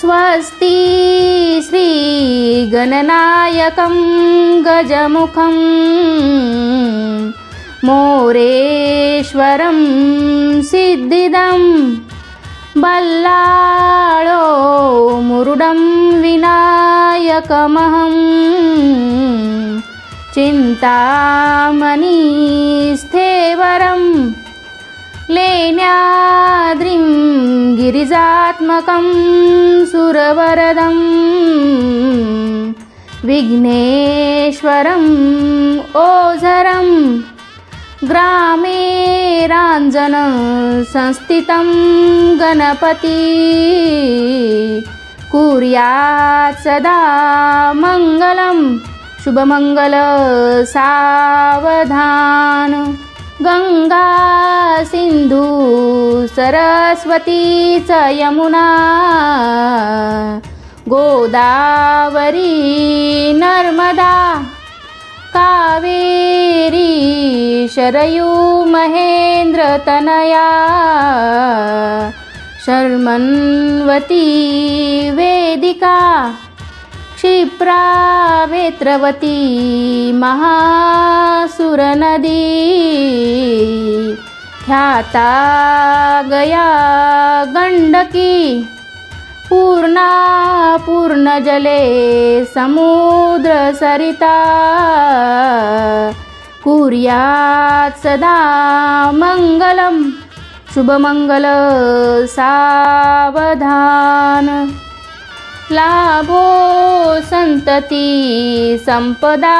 स्वस्ति श्रीगणनायकं गजमुखं मोरेश्वरं सिद्धिदं बल्लाळो मुरुडं विनायकमहं चिन्तामणिस्थेवरं लेण्याद्रिं गिरिजात्मकं सुरवरदं विघ्नेश्वरम् ओझरं ग्रामे राञ्जन संस्थितं गणपति कुर्यात् सदा मङ्गलं शुभमङ्गल सावधान गङ्गा सिन्धु सरस्वती च यमुना गोदावरी नर्मदा कावेरी शरयू महेन्द्रतनया शर्मन्वती वेदिका। क्षिप्रा वेत्रवती महासुरनदी। ख्याता गया गण्डकी। पूर्णा पूर्णजले समुद्रसरिता कुर्यात् सदा मङ्गलं शुभमङ्गल सावधान। लाभो संतती संपदा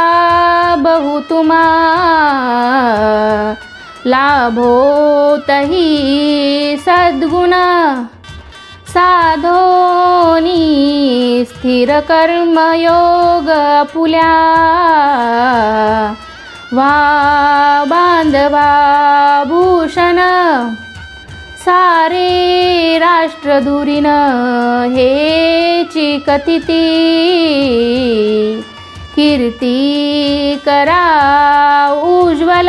बहुतुमा लाभो तही सद्गुण। साधोनी स्थिर कर्मयोग पुल्या वा बांधवा भूषण सारे राष्ट्रधुरीन हे कथिती कीर्ती करा उज्ज्वल.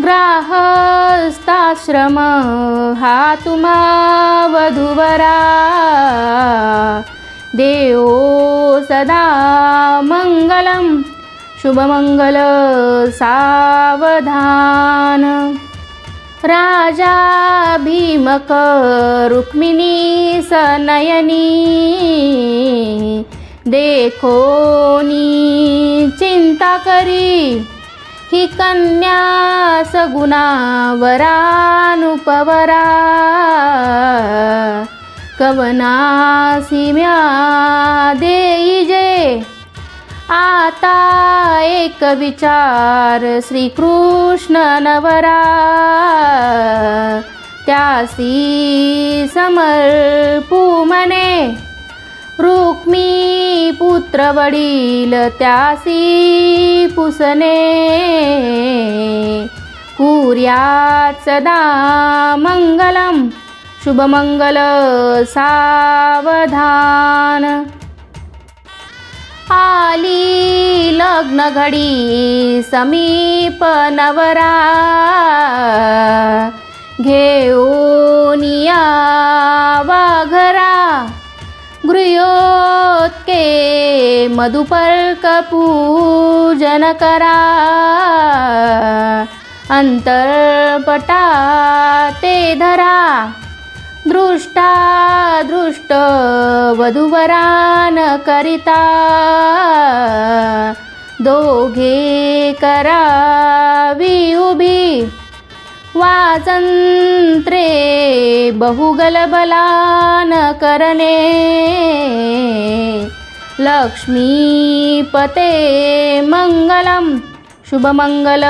ग्राहस्थाश्रम हा तुम्हा वधुवरा. देवो सदा मंगलम शुभमंगल सावधान. राजा भीमक रुक्मिणी सनयनी देखोनी चिंता करी ही कन्या सगुणा वरानुपवरा कवना सिम्या देई जे आता एक विचार श्रीकृष्ण नवरा त्यासी समर्पू मने रुक्मी पुत्र वडील त्यासी पुसने. कुर्यात सदा मंगलम शुभमंगल सावधान. आली लग्न घडी समीप नवरा. घेऊन वाघरा घरा. गृहोत्के मधुपर्क पूजन करा. अंतरपटा ते धरा. दृष्टा दृष्ट वधुवरान करिता दोघे करावी उभी वाचंत्रे बहुगलबलान करणे लक्ष्मीपते मंगलम शुभमंगल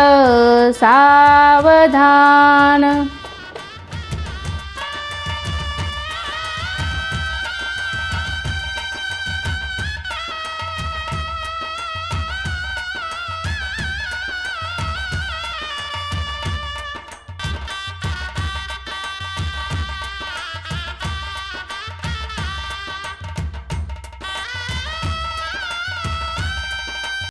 सावधान